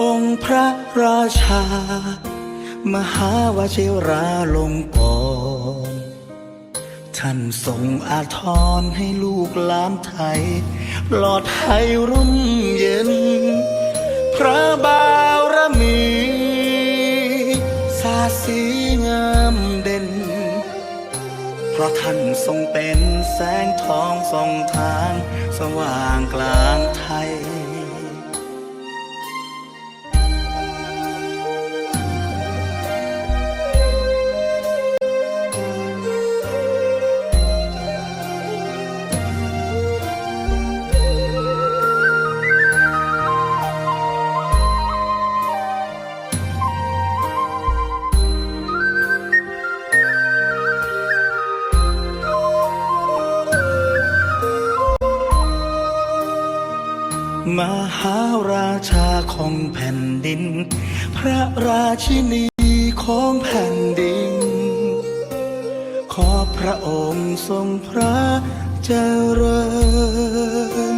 องค์พระราชา มหาวชิราลงกรท่านทรงอาทรให้ลูกหลานไทยปลอดภัยร่มเย็น พระบารมีสาสีงามเด่น เพราะท่านทรงเป็นแสงทองส่องทาง สว่างกลางไทย มหาราชาของแผ่นดิน พระราชินีของแผ่นดิน ขอพระองค์ทรงพระเจริญ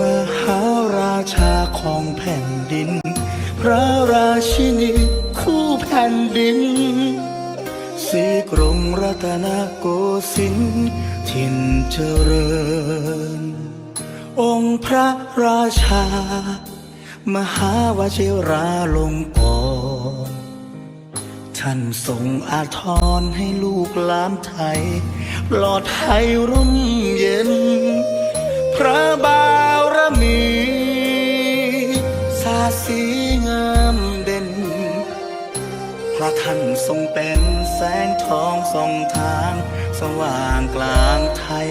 มหาราชาของแผ่นดิน พระราชินีคู่แผ่นดินสีกรุงรัตนโกสินทร์ถิ่นเจริญ องค์พระราชา มหาวชิราลงกรท่านทรงอาทรให้ลูกหลานไทย ปลอดภัยร่มเย็น พระบารมีสาสีงามเด่นเพราะท่านทรงเป็นแสงทองส่องทาง สว่างกลางไทย